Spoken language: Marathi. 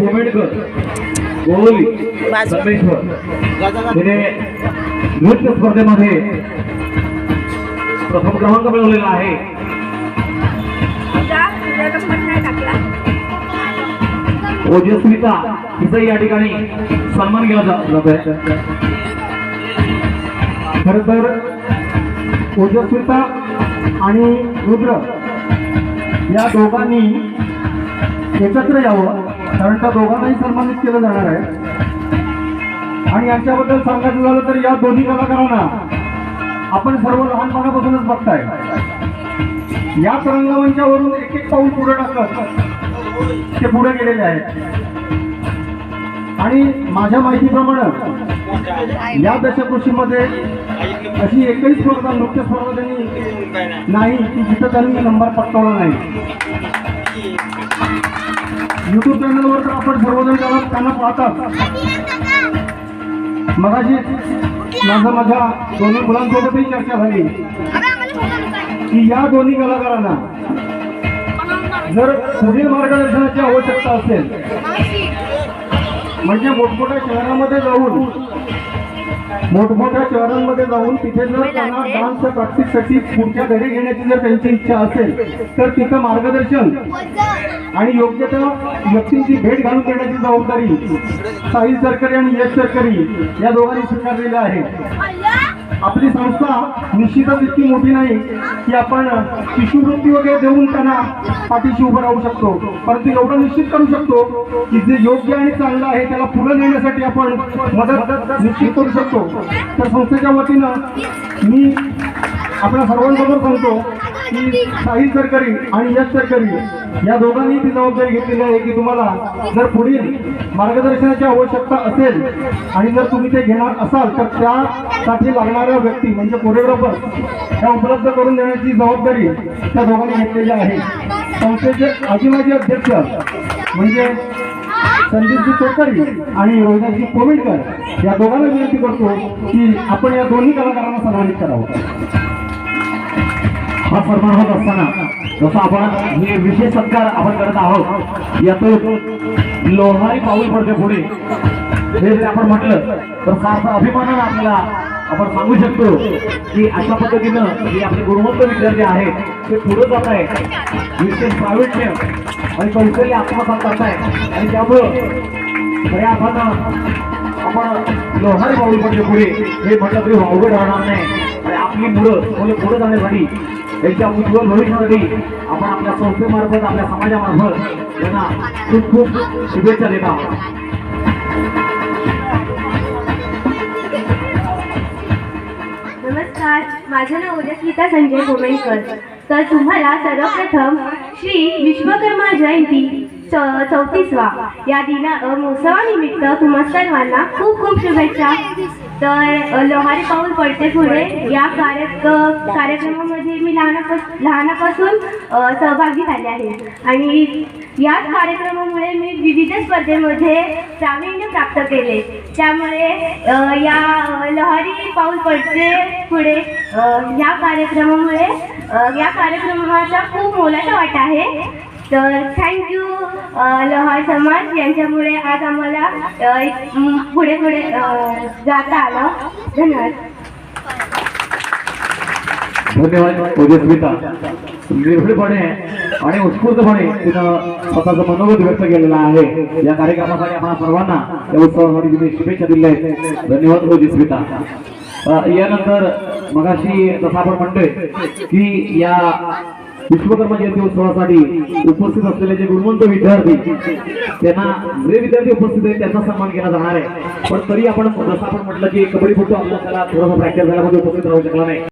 कोमेडकर गोवली संमेश्वर तिने नृत्य स्पर्धेमध्ये प्रथम क्रमांक मिळवलेला आहे. ओजस्विता हिचाही या ठिकाणी सन्मान केला जा- जातोय. खर तर ओजस्विता आणि रुद्र या दोघांनी एकत्र यावं. कारण त्या दोघांनाही सन्मानित केलं जाणार आहे. आणि यांच्याबद्दल सांगायचं झालं तर या दोन्ही कलाकारांना आपण सर्व लहानपणापासूनच बघताय. याच रंगमंचावरून एक एक पाऊल पुढे टाकत ते पुढे गेलेले आहेत. आणि माझ्या माहितीप्रमाणे या दशकृषीमध्ये अशी एकही स्पर्धा नृत्य स्पर्धा त्यांनी नाही की जिथं त्यांनी नंबर पटकावला नाही. युट्यूब चॅनलवर तर आपण सर्वजण त्याला त्यांना पाहतात. मगाशी माझं माझ्या दोन्ही मुलांसोबतही चर्चा झाली. की या दोन्ही कलाकारांना जर पुढील मार्गदर्शनाची आवश्यकता असेल म्हणजे मोठमोठ्या शहरामध्ये जाऊन मोठमोठ्या शहरांमध्ये जाऊन तिथे जर त्यांना डान्सच्या प्रॅक्टिससाठी पुढच्या घरी घेण्याची जर त्यांची इच्छा असेल तर तिथं मार्गदर्शन आणि योग्य त्या व्यक्तींची भेट घालून देण्याची जबाबदारी साहिल सरकारी आणि यश सरकारी या दोघांनी स्वीकारलेली आहे. आपली संस्था निश्चितच इतकी मोठी नाही की आपण शिष्यवृत्ती वगैरे देऊन त्यांना पाठीशी उभं राहू शकतो. परंतु एवढं निश्चित करू शकतो की जे योग्य आणि चांगलं आहे त्याला पुढे नेण्यासाठी आपण मदत निश्चित करू शकतो. तर संस्थेच्या वतीनं मी आपल्या सर्वांबरोबर सांगतो साहिल सरकारी आणि यश सरकारी या दोघांनी ती जबाबदारी घेतलेली आहे की तुम्हाला जर पुढील मार्गदर्शनाची आवश्यकता असेल आणि जर तुम्ही ते घेणार असाल तर त्यासाठी लागणाऱ्या व्यक्ती म्हणजे कोरिओग्राफर त्या उपलब्ध करून देण्याची जबाबदारी त्या दोघांनी घेतलेली आहे. संस्थेचे आजी माजी अध्यक्ष म्हणजे संदीपजी चौकरी आणि रोहिदासजी कोविडकर या दोघांना विनंती करतो की आपण या दोन्ही कलाकारांना सन्मानित करावं. हा सन्मान होत असताना जसं आपण हे विशेष सत्कार आपण करत आहोत यातून लोहारी पाऊल पडते पुढे. हे जर आपण म्हटलं तर फारसा अभिमानानं आपल्याला आपण सांगू शकतो की अशा पद्धतीनं जे आपले गुणवंत विद्यार्थी आहेत ते पुढे जात आहेत. विशेष प्रावीण्य आणि कौशल्य आत्मसात करताय. आणि त्यामुळं खऱ्या अर्थानं आपण लोहारी पाऊल पडते पुढे. हे म्हटलं तरी वावगं राहणार नाही. आणि आपली मुलं मुलं पुढे जाण्यासाठी त्यांच्या उज्ज्वल भविष्यासाठी आपण आपल्या संस्थेमार्फत आपल्या समाजामार्फत त्यांना खूप खूप शुभेच्छा देत आहोत. नमस्कार माझं नाव उदयस्मिता संजय गोमेंकर. तर तुम्हाला सर्वप्रथम श्री विश्वकर्मा जयंती चौतीसवा या दिना अ, महोत्सवानिमित्त तुम्हा सर्वांना खूप खूप शुभेच्छा. तर लोहारी पाऊल पडते पुढे. या कार्य कार्यक्रमामध्ये मी लहानापास लहानापासून सहभागी झाले आहे. आणि याच कार्यक्रमामुळे मी विविध स्पर्धेमध्ये प्रावीण्य प्राप्त केले. त्यामुळे या लोहारी पाऊल पडते पुढे. या कार्यक्रमामुळे या कार्यक्रमाचा खूप मोलाचा वाटा आहे. तर थँक्यू लोहार समाज यांच्यामुळे आज आम्हाला पुढे पुढे जाता आलं. धन्यवाद. धन्यवाद ओजस्मिता निर्भीडपणे आणि उत्स्फूर्तपणे तिनं स्वतःचं मनोगत व्यक्त केलेलं आहे. या कार्यक्रमासाठी आपण सर्वांना या उत्सवासाठी तिने शुभेच्छा दिल्या आहेत. धन्यवाद ओजस्मिता यानंतर मगाशी जसं आपण म्हणतोय की या विश्वकर्मा जयंती उत्सवासाठी उपस्थित असलेले जे गुणवंत विद्यार्थी त्यांना जे विद्यार्थी उपस्थित आहेत त्यांचा सन्मान केला जाणार आहे. पण तरी आपण जसं आपण म्हटलं की कबड्डी फुटतो आपल्याला थोडासा प्रॅक्टिस झाल्यामध्ये उपस्थित राहू शकला नाही.